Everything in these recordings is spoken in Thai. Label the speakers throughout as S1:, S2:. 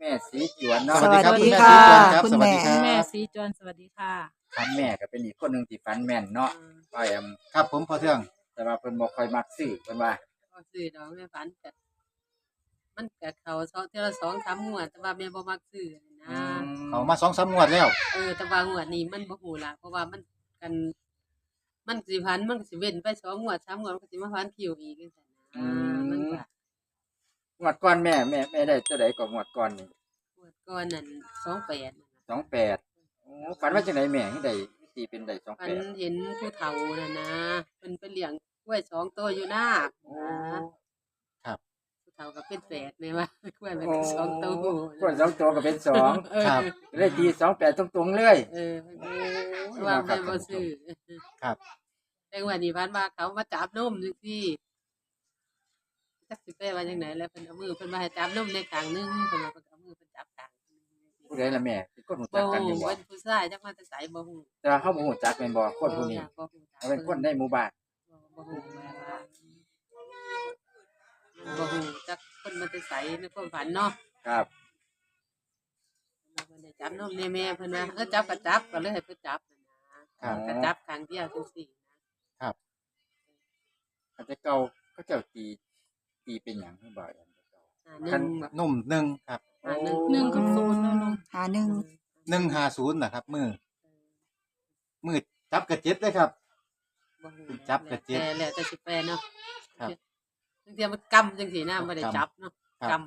S1: แม่สีจวนเนาะ
S2: สวัสดี
S3: ณ
S2: ค่ะ
S3: รับ
S2: คุณ
S3: สวัส
S2: แม่
S3: ดีรับ
S4: แม่สีจวนสวัสดีค่ะ
S1: ครับแม่ก็เป็นอีกคนหนึ่งที่ฝันแม่นเนาะก็แอม
S3: ครับผมพอเทือง
S1: แต่ว่าเพิ่นบ่ค่อยมักซื้อเพิ่นว่า
S4: ก็ซื้อดอกแม่ฝันกัมันกัเขาสองเทอละสองสามงวด แต่ว่าแม่บ่มักซื้อนะ
S3: เขามาสองสามงวดแล้ว
S4: เออแต่ว่างวดนี้มันบ่ฮู้ล่ะเพราะว่ามันกัน มันสิพันมันก็สิเว้นไปสองงวดสามงวดมันก็สิมาพันคิวอีกจังซั่นนะมันก็
S1: งวดก่อนแม่แม่แม่ได้ตัวใดก็งวดก่อนนี่
S4: งวดก่อนนั่น28นั่นน่ะ
S1: 28โอ้ฝันว่าจังไดแม่ให้ได้ตีเป็นได้
S4: ฝัน
S1: 28
S4: เห็นผู้เฒ่าน่ะนะเพิ่นไปเลี้ยงกล้วยสองตัวอยู่หน้า
S1: โอ้
S4: นะผู้เฒ่าก็เป็นแฝดแม่ว่ากล้วยมันก็สองตัว
S1: คนสองตัวก็เป็นสอง
S4: เออ
S3: ครับ
S1: เลยตี28ตรงๆเลย
S4: เออว่าแม่บ่ซื้อ
S3: ครับ
S4: แต่ว่านี่พันว่าเขามาจับนมจังซี่ จักสิไปว่าจังไหนแล้วเพิ่นเอามือเพิ่นมาให้จับนมในข้างหนึงเพิ่นว่าเพิ่นเอามือเพิ่นจับข้างหนึ่ง
S1: ผู้ใดล่ะแม่เป็นคนรู้
S4: บ่
S1: จักกันอยู่
S4: ฮู้
S1: บ่
S4: เป็นผู้ชายจักมาแต่ไสบ่ฮู้
S1: แต่ว่าเฮาบ่ฮู้จักแม่นบ่คนผู้นี้
S4: บ่ฮู้จัก
S1: เขาเป็นคนในหมู่บ้าน
S4: บ่ฮู้ว่าบ่ฮู้จักคนมาแต่ไสในความฝันเนาะ
S1: ครับ
S4: เพิ่นได้จับนมในแม่เพิ่นว่าเออจับก็จับก็เลยให้เพิ่นจับนั่นนะก็จับข้างเดียวจังซี่นะ
S1: อาจจะเก่าเขาเจ้าตี ตีเป็นหยังคือบ่อันเก่า
S4: อ่าหนึ่
S1: คัน
S4: งแบบ
S3: นุ่มหนึ่งครับ
S4: อ่าหนึ่ง
S2: หนึ่งกับ
S4: ศูนย์เนาะเนาะ
S2: หาหนึ่ง
S3: หนึ่งห้าศูนย์นะครับ มือมือจับกระเจ็ดเลยครับ
S4: บ่ฮู้
S3: จับกระเจี๊ยบ
S4: แต่แล้วแต่สิแปลเนาะ
S3: ครับ
S4: บางทีมันกำจังซี่นะบ่ได้จับเนาะ
S3: ครับ
S4: ก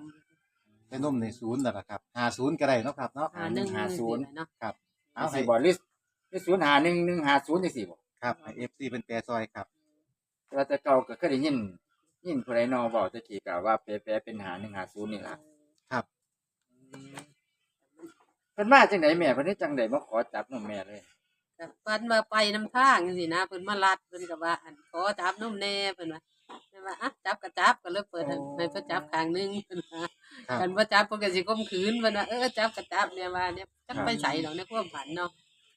S3: แต่นุ่มในศูนย์นั่นแหละครับห้าศูนย์ก็ได้เนาะครับเนาะำ
S4: อ่าหนึ่ง
S1: หาศูนย์
S4: เนาะ
S3: ครับ
S1: เอา
S3: เอา
S1: สิ
S3: ให้
S1: บ่ลิสต์ลิสต์0 5 1 1 5 0จังซี่บ่
S3: ครับเอฟซีเป็นแปรซอยครับ
S1: แต่ว่าแต่เก่าก็เคยได้ยิน ยินผู้ใดนอเว้าตะกี้ก็ว่าแปลๆเป็นหา1 5 0นี่ล่ะ
S3: ครับ
S1: เพิ่นมาจังไดแม่เพิ่นได้จังไดมาขอจับนมแม่เลย
S4: ก็ฝันว่าไปนำทางจังซี่นะเพิ่นมาลัดเพิ่นก็ว่าอันขอจับนมแน่เพิ่นว่าเพิ่นว่าอะจับก็จับก็เลยเปิดให้ให้เพิ่นจับข้างหนึงเพิ่นว่า
S3: ครับ
S4: กันบ่จับเพิ่นก็สิข่มขืนเพิ่นว่าเออจับก็จับเนี่ยว่าเนี่ยจักไปใส่ดอกในความฝันเนาะ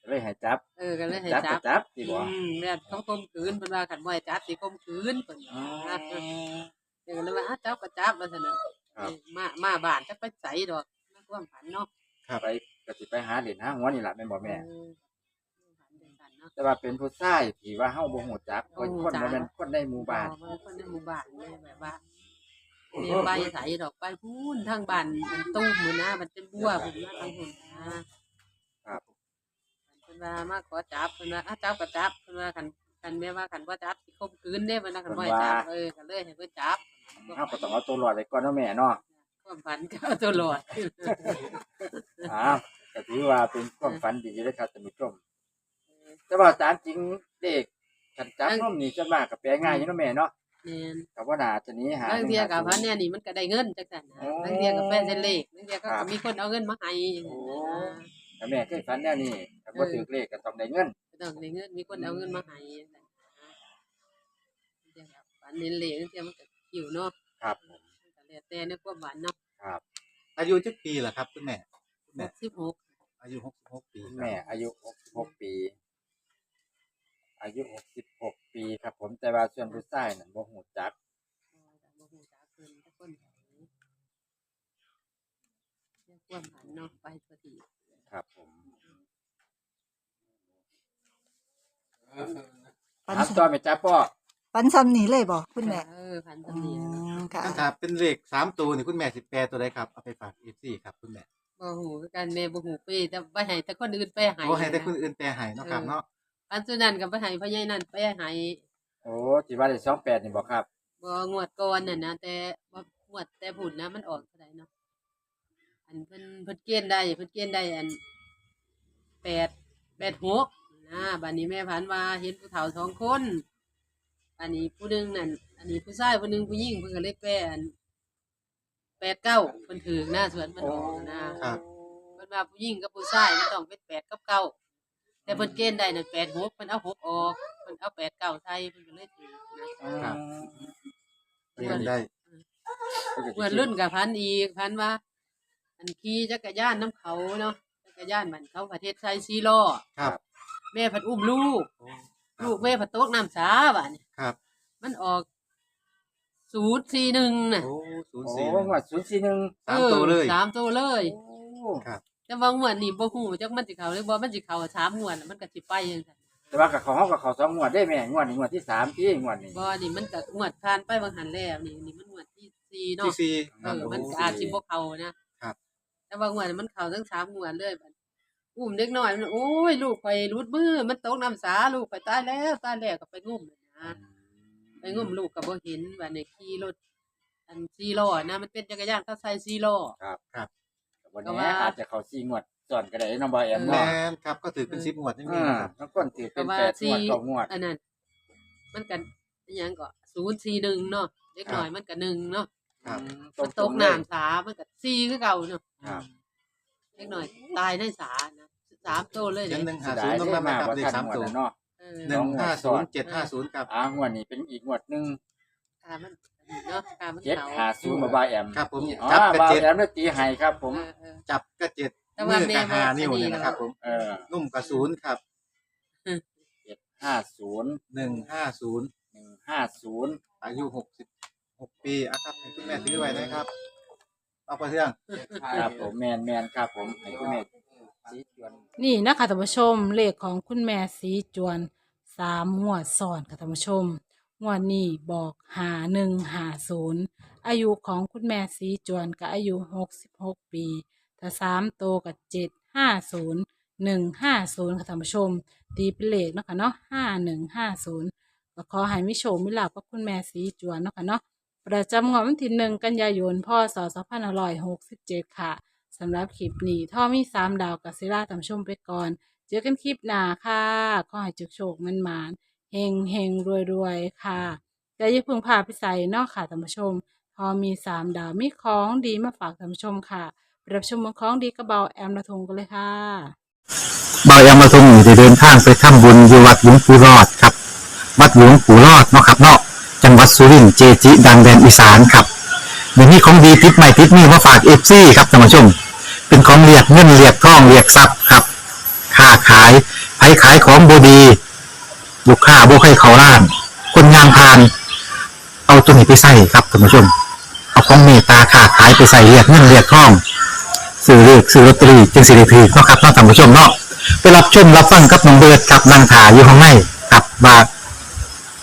S1: เลยให้จับ
S4: เออก็เลยให้
S1: จับ
S4: จั
S1: ก็
S4: บ
S1: จับสิบ่
S4: อืมเนี่ยเขาข่มขืนเพิ่นว่าคันบ่ให้จับสิข่มขืนเพิ่น
S1: อ๋อ
S4: ว่าเดี๋ยวก็เลยว่าอ้าวจับก็จับว่าซั่นน่ะ
S1: ครับ
S4: มามาบ้านจักไปใส่ดอกในความฝันเนาะ
S1: ไปก็สิไปหาเหรียญหาหัวนี่ล่ะแม่นบ่แม่
S4: เออฝันจังซั่นเนาะ
S1: แต่ว่าเป็นผู้ชายที่ว่าเฮาบ่ฮู้จักคนคนบ่แม่นคนในหมู่บ้าน
S4: บ่คนในหมู่บ้านเลยแบบว่าเรียนไปใส่ดอกไปพูนทางบ้านมันตู้มมื้อนะมันเป็นบัวพุ่นมาทางพุ่นนะครับเพิ่น ว่ามาขอจับเพิ่นว่าอ้าวจับก็จับเพิ่นว่าคันคันแม่ว่าคันบ่จับสิข่มขืนเด้เพิ่นว่าคันบ่ให้จับเออก็เลยให้เพิ่นจับ
S1: เฮาก็ต้องเอาตัวรอดไว้ก่อนเนาะแม่เนาะ
S4: ความฝันก็เอาตัวรอด
S1: อ้าวก็ถือว่าเป็นความฝันดีเลยครับท่านผู้ชมแต่ว่าตามจริงเด็กขันจับนมนี่จะมากกับแปลง่ายอยู่เนาะแม่เนาะ
S4: แม่น
S1: กับว่าน่าจะหนี้หา
S4: บางเทียกับ
S1: ห
S4: พั
S1: นึ่
S4: น
S1: ง
S4: เนี่ยนี่มันก็ได้เงินจังซั่นนะ
S1: โอ้
S4: บางเทียกับแฟนเส้นเลขบางเทียก็
S1: ครับ
S4: มีคนเอาเงินมาให้
S1: โอ้แต่แม่เคยฝันแนวนี้ถ้า บ่ถือเลขก็ต้องได้เงิน
S4: ก็ต้องได้เงินมีคนเอาเงินมาให้จังซั่นนะบางเทียกับฝันเน้นเลขบางเทียมันก็หิวเนาะ
S1: ครับผม
S4: มันก็แล้วแต่ในความหวานเนาะ
S1: ครับ
S3: อายุจักปีล่ะครับคุณแม่แม่
S4: 66
S3: อายุหกสิบหกปี
S1: คุณแม่ อายุ66ปี อายุ66ปีครับ ผมแต่ว่าส่วนผู้ชายนั่นบ่ฮู้จัก
S4: บ่ฮู้จักเพิ่นแต่คนไหนในความหวานเนาะไปทั่วที
S1: ครับผม
S2: ปัน
S1: ถามต่อแม่จ้าพ่อ
S2: ปันซ้ำนี่เลยบ่คุณแม่
S4: เออพัน
S2: อื
S4: ตำนี้เนาะ
S2: มค่ะ
S3: ถ้าเป็นเลขสามตัวนี่คุณแม่สิแปรตัวใดครับเอาไปฝากเอฟซีครับคุณแม่
S4: บ่ฮู้คือกันแม่บ่ฮู้ไปแต่ไปให้แต่คนอื่นไปให้
S3: โอ้ให้แต่คนอื่นแปรให้เนาะครับเนาะ
S4: อันสุนั้นก็ไปให้พ่อใหญ่นั่นไปให้
S1: โอ้ที่ว่าได้28นี่บ่ครับ
S4: บ่งวดก่อนน่ะนะแต่บ่งวดแต่ผุนนะมันออกเท่าไหร่เนาะอันเพิ่นเพิ่นเกณฑ์ได้เพิ่นเกณฑ์ได้อันแปดแปดหกนะ บัดนี้แม่พันว่าเห็นผู้เฒ่าสองคน อันนี้ผู้หนึงนั่นอันนี้ผู้ชายผู้หนึงผู้หญิงเพิ่นก็เลยแปลอันแปดเก้าเพิ่นถือหน้าสวนมันออกนะครับ เพิ่นว่าผู้หญิงกับผู้ชายมันต้องเป็นแปดกับเก้าแต่เพิ่นเกณฑ์ได้นั่นแปดหกเพิ่นเอาหกออกเพิ่นเอาแปดเก้าใส่เพิ่นก็เลยถือนะ
S3: เรียนได้
S4: เมื่อรุ่นกับพันอีกพันว่า อันขี่จักรยานน้ำเขาเนาะจักรยานมันเขาประเทศไทยซีล้อ
S3: ครับ
S4: แม่ผัดอุ้มลูกลูกแม่ผัดโต๊ะน้ำสาบ่ะนี่
S3: ครับ
S4: มันออกศศูนย์สี่หนึ่งน่ะ
S3: โอ้ศูนย์
S1: โอ้
S3: สี่
S1: งวดศูนย์สี่หนึ่ง
S3: สามตัวเลย
S4: ออสามตัวเลย
S1: โอ้
S4: แต่ว่างวดนี้บ่ฮู้จักมันสิเข้าหรือบ่มันสิเข้าสามงวดแล้วมันก็สิไปจังซั่น
S1: แต่ว่ากับเขาเขากับเขาสองงวดได้แม่งวดนี้งวดที่สามที่งวดนี้
S4: บ่นี่มันก็งวดผ่านไปบางหันแล้วนี่นี่มันงวดที่สี่เนาะ
S3: ที่สี่
S4: เออมันก็อาจสิบ่เข้านะครับ แต่ว่างวดนั้นมันเข้าทั้งสามงวดเลยบัด อุ้มเด็กน้อยมันโอ้ยลูกข่อยรุดมือ มันตกน้ำสาลูกข่อยตายแล้วตายแล้วก็ไปงุ่มนะไปงุ่มลูกก็บ่เห็นว่าในขี่รถอันซีล้อนะมันเป็นจักรยานเขาใส่ซีล้อ
S1: วัน
S4: ก็
S1: นี้
S4: ว่า
S1: อาจจะเขาสี่งวดสอนก็ได้น้องบอยแอม
S3: แม
S1: เนาะ
S3: นครับก็ถือเป็นสิบงวดนี่มี
S1: อ่า
S3: นะครับ
S1: ทั้งคนถือเป็น
S4: ก็ว่า
S1: แปดงวด
S4: สี่
S1: เก้างวด
S4: อันนั้นมันกันอิหยังก็ศูนย์สี่หนึ่งเนาะเล็กหน่อยมันก็หนึ่งเนาะ
S3: ครับ
S4: มันตกน้ำสามันก็สี่คือเก่าเนาะ
S1: ครับ
S4: เล็กหน่อย ตายในสานะสามตัวเลย
S3: เขียนห
S4: เนี่ย
S3: นึ่ง
S1: เสี
S3: หายศู
S1: ดานย
S3: ย์ต้อง
S1: ได้
S3: นำมา
S1: มา
S3: ครับ
S1: ว่า
S3: เลข
S1: ทัน
S3: สาม
S1: งวด
S3: ตัว
S1: แล้วเนาะ
S4: เออ
S3: หนึ่งห้าศูนย์เจ็ดห้าศูนย์ครับ
S1: อ่างวดนี้เป็นอีกงวดหนึ่ง
S4: ตามันเนาะตามัน
S1: เจ็ด
S4: เขา
S1: หาศูนย์มาบายแอม
S3: ครับผม
S1: อ๋อ
S3: จับกระ
S1: บาย
S3: เจ็ด
S1: แอมได้ตีให้ครับ ผม
S4: เออเออ
S3: จับกระเจ็ด
S4: แต่ว่า
S3: มือกับ
S4: แม่
S3: หา
S4: ว่า
S3: นิ้ว
S4: อันนี้
S3: เนี่ยนะครับ
S4: เนอะ
S3: ผม
S1: เออ
S3: นุ่มกับศูนย์ครับ
S1: เจ็ดห้าศูนย์
S3: หนึ่งห้าศูนย์
S1: หนึ่งห้าศูนย์
S3: อายุหกสิบหกปีอะครับให้คุณแม่ถือไว้นะครับ เอาไปเรื่อง
S1: ครับผมแมนแมนครับผมให้คุณแม่สีจวน
S2: นี่นะคะท่านผู้ชมเลขของคุณแม่สีจวนสามงวดซ้อนค่ะท่านผู้ชมงวดนี้บอกหาหนึ่งหาศูนย์อายุของคุณแม่สีจวนก็อายุหกสิบหกปีถ้าสามโตวกับเจ็ดห้าศูนย์หนึ่งห้าศูนย์ค่ะท่านผู้ชม ตีเป็นเลขเนาะค่ะเนาะห้าหนึ่งห้าศูนย์ก็ขอให้มิโชคมิลาภกับคุณแม่สีจวนเนาะค่ะเนาะ ประจำงวดวันที่หนึ่งกันยายนพศสองพันห้าร้อยหกสิบเจ็ดค่ะสำหรับคลิปนี้ท่อมีสามดาวกับซิล่าตามชมไปก่อน เจอกันคลิปหน้าค่ะขอให้จุกโชคมันมานเฮงเฮงรวยรวยค่ะแต่อย่าเพึ่งพาไปใส่นอกค่ะท่านผู้ชมพอมีสามดาวมีของดีมาฝากท่านผู้ชมค่ะรับชมของดีกระเบาแอมละทงกันเลยค่ะเบา
S5: ยามาทรงอยู่เดินทางไปทำบุญอยู่วัดหลวงปู่รอดครับ วัดหลวงปู่รอดเนาะครับเนาะ สุรินเจจิดังแดนอีสานครับเดี๋ยวนี้ของดีติดใหม่ติดนี่มาฝากเอฟซีครับท่านผู้ชม เป็นของเรียกเงินเรียกทองเรียกทรัพย์ครับค้าขายไผขายของบดีลูกค้าบ่ให้เขาล้าน คนงานพาน เอาตัวนี้ไปใส่ครับท่านผู้ชม เอาของเมตตาค้าขายไปใส่เรียกเงินเรียกทองซื้อเลือกซื้อลอตเตอรี่จึงสิริพีเนาะครับท่านผู้ชมเนาะไปรับชมรับฟังกับน้องเบิร์ดกับนางถาอยู่ข้างในกับว่า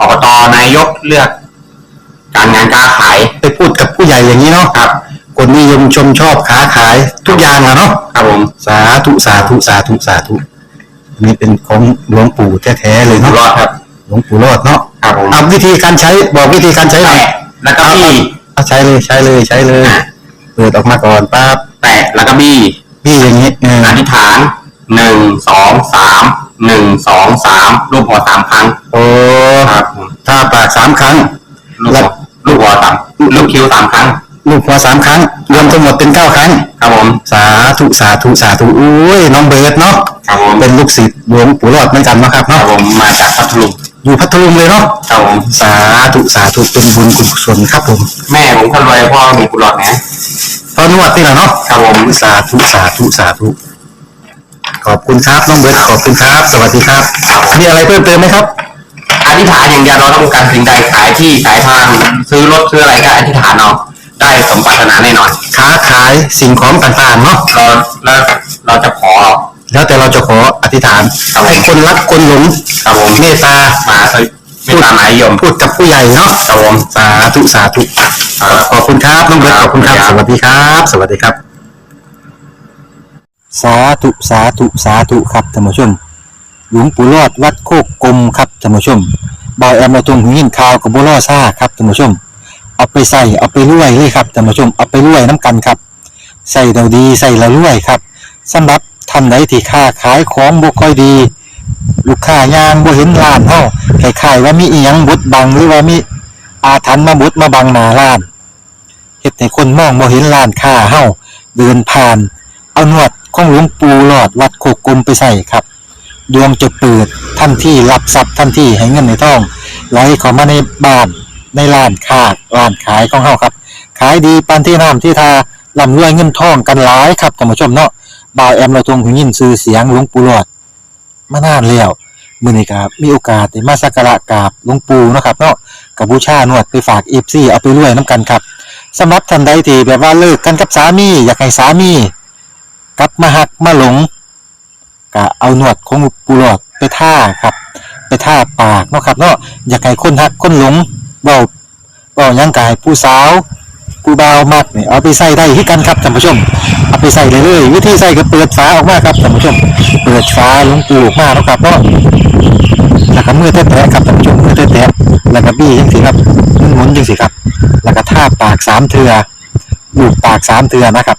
S6: อบตนายกเลือก การงานการขาย
S5: ไปพูดกับผู้ใหญ่อย่างนี้เนาะ
S6: ครับ
S5: คนนิยมชมชอบค้าขายทุกอย่างอะเนาะ
S6: ครับผม
S5: สาธุสาธุสาธุสาธุอันนี้เป็นของหลวงปู่แท้ๆเลย
S6: อยู่
S5: เนาะ
S6: รอดครับ
S5: หลวงปู่รอดเนาะ
S6: ครับผม
S5: เอาวิธีการใช้บอกวิธีการใช้หน่อย
S6: แตะแล้วก็บี้
S5: เอาใช้เลยใช้เลยใช้เลยเปิดออกมาก่อนปั๊บ
S6: แตะแล้วก็บี้
S5: พี่อย่างนี้เออ
S6: อธิษฐานหนึ่งสองสาม หนึ่งสองสามรูปหัวสามครั้ง
S5: โอ้
S6: ครับผม
S5: ถ้าปากสามครั้ง
S6: ลูกหัวลูกหัวสามลูกคิ้วสามครั้ง
S5: ลูกหัวสามครั้ง รวมทั้งหมดเป็นเก้าครั้ง
S6: ครับผม
S5: สาธุสาธุสาธุอุ้ยน้องเบิร์ดเนาะ
S6: ครับผม
S5: เป็นลูกศิษย์หลวงปู่รอดเหมือนกันเนาะครับ
S6: ครับ
S5: เนาะ
S6: ผมมาจากพัทลุง
S5: อยู่พัทลุงเลยเนาะ
S6: ครับผม
S5: สาธุสาธุเป็นบุญกุศลครับผม
S6: แม่ผมคนรวยพ่อมีกุหลาบนะ
S5: ตอนนวดนี่แหละเนาะ
S6: ครับผม
S5: สาธุสาธุสาธุ ขอบคุณครับน้องเบิร์ดขอบคุณครับ สวัสดีครับ มีอะไรเพิ่มเติมไหมครับ
S6: อธิษฐานอย่างเดียวเราต้องการสิ่งใดขายที่ขายทางซื้อรถซื้ออะไรก็อธิษฐานเอาได้สมปรารถนาแน่นอน
S5: ค้าขายสิ่งของต่างๆเนาะ
S6: เราเราเราจะขอ
S5: แล้วแต่เราจะขออธิษฐานให้คนรักคนหลง
S6: ครับผม
S5: เมตตา
S6: มาไม่ตามหมายยม
S5: พูดกับผู้ใหญ่เนาะ
S6: ครับผม
S5: สาธุสาธุขอบคุณครับน้องเบิร์ตขอบคุณครับ สวัสดีครับ สวัสดีครับ สาธุสาธุสาธุครับท่านผู้ชม หลวงปู่รอดวัดโคกกลมครับท่านผู้ชมบอยแอมมาตรงหินข่าวกับบัวล่อซ่าครับท่านผู้ชม เอาไปใส่เอาไปรวยเลยครับท่านผู้ชมเอาไปรวยน้ำกันครับ ใส่เราดีใส่เรารวยครับสำหรับท่านใดที่ค้าขายของบ่ค่อยดี ลูกค้ายางบ่เห็นร้านเฮาคล้ายๆว่ามีอีหยังบดบังหรือว่ามีอาถรรพ์มาบดมาบังหน้าร้านให้คนมองบ่เห็นร้านค้าเฮาเดินผ่าน เอานวด ของหลวงปู่หลอดวัดโคกกลมไปใส่ครับ ดวงจะเปิดทันที่รับทรัพย์ทันที่ให้เงินในท้องไหลเข้ามาในบ้านในร้านค้าร้านขายของเฮาครับ ขายดีปานที่น้ำที่ทาร่ำรวยเงินทองกันหลายครับท่านผู้ชมเนาะบ่าวแอมเราทรงหูยินชื่อเสียงหลวงปู่หลอดมานานแล้วมื้อนี้ครับมีโอกาสได้มาสักการะกราบหลวงปู่เนาะครับเนาะกับบูชาหนวดไปฝาก FC เอาไปรวยนํกันครับสำหรับท่านใดที่แบบว่าเลิกกันกับสามี อยากให้สามี กลับมาหักมาหลงก็เอาหนวดของปูหลอดไปท่าครับ ไปท่าปากเนาะครับเนาะอยากให้คนหักคนหลงเบาเบาหยังกายผู้สาวผู้เบามักเนี่ยเอาไปใส่ได้ที่กันครับท่านผู้ชม เอาไปใส่เลยเลยวิธีใส่ก็เปิดฝาออกมาครับท่านผู้ชม เปิดฝาลงปูออกมาเนาะครับเนาะแล้วก็มือแตะๆครับท่านผู้ชมมือแตะๆแล้วก็บี้จังสิครับหมุนๆจังสิครับ แล้วก็ท่าปากสามเทือลูบปากสามเทือนะครับ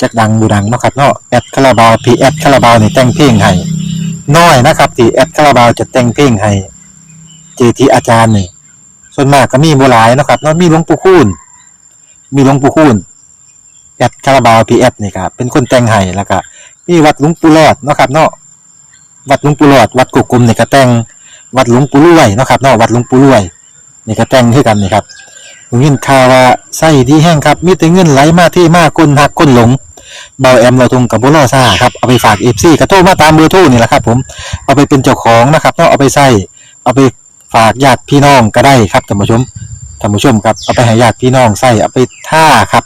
S5: จักดังบูดังเนาะครับเนาะแอดคาราบาวพีแอดคาราบาวนี่แต่งเพลงให้น้อยนะครับที่แอดคาราบาวจะแต่งเพลงให้เจทีอาจารย์นี่ส่วนมากก็มีบ่หลายนะครับเนาะมีหลวงปู่คูณมีหลวงปู่คูณแอดคาราบาวพีแอดนี่ครับเป็นคนแต่งให้แล้วก็มีวัดหลวงปู่รอดนะครับเนาะวัดหลวงปู่รอดวัดกุกกลมนี่ก็แต่งวัดหลวงปู่รวยนะครับเนาะวัดหลวงปู่รวยนี่ก็แต่งคือกันนี่ครับ ผมยินข่าวว่าไส้ดีแห้งครับ มีแต่เงินไหลมาที่มากคนหักคนหลงเบาแอมเราทงกับบุรอซ่าครับเอาไปฝากเอฟซีกระโทรมาตามเบอร์โทรนี่แหละครับผมเอาไปเป็นเจ้าของนะครับต้องเอาไปใส่เอาไปฝากญาติพี่น้องก็ได้ครับท่านผู้ชมท่านผู้ชมครับเอาไปให้ญาติพี่น้องใส่เอาไปท่าครับ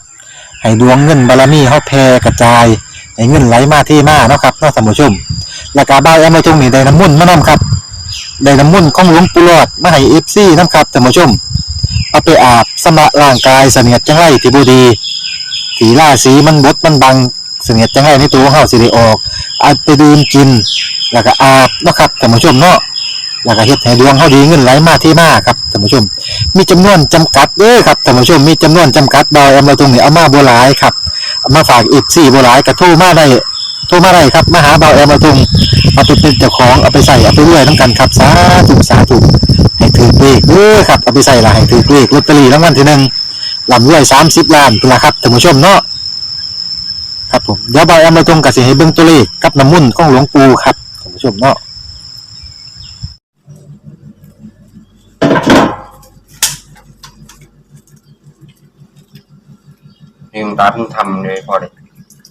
S5: ให้ดวงเงินบารมีเขาแผ่กระจายให้เงินไหลมาที่มาเนาะครับเนาะท่านผู้ชมแล้วก็เบาแอมเราทงนี่ได้น้ำมุ่นมานํครับได้น้ำมุ่นของหลวงปู่หลอดมาให้เอฟซีนํครับท่านผู้ชม เอาไปอาบสำระร่างกายเสนียดจังไรที่บูดีสีล่าสีมันบดมันบังเสนียดจังไรในตัวเฮาสิได้ออกเอาไปดื่มกิน แล้วก็อาบนะครับท่านผู้ชมเนาะแล้วก็เฮ็ดให้ดวงเฮาดีเงินไหลมาที่มาครับท่านผู้ชม มีจำนวนจำกัดเด้อครับท่านผู้ชมมีจำนวนจำกัดดอยเอามาตรงนี้เอามาบ่หลายครับเอามาฝากอีก4บ่หลายก็โทรมาได้ โทรมาได้ครับมาหาเบาแอมมาตรงเอาไปเป็นเจ้าของเอาไปใส่เอาไปรวยนํกันครับสาธุสาธุให้ถือเลขเด้อครับเอาไปใส่ละให้ถือเลขลอตเตอรี่รางวัลที่หนึ่งลำรวยสามสิบล้านเป็นละครับท่านผู้ชมเนาะครับผมเดี๋ยวเบอยเอมาตรงกับสิให้เบิ่งตัวเลขกับน้ำมุ่นของหลวงปู่ครับท่านผู้ชมเนาะ
S6: นี่คุณตาเพิ่งทำเลยพอเลย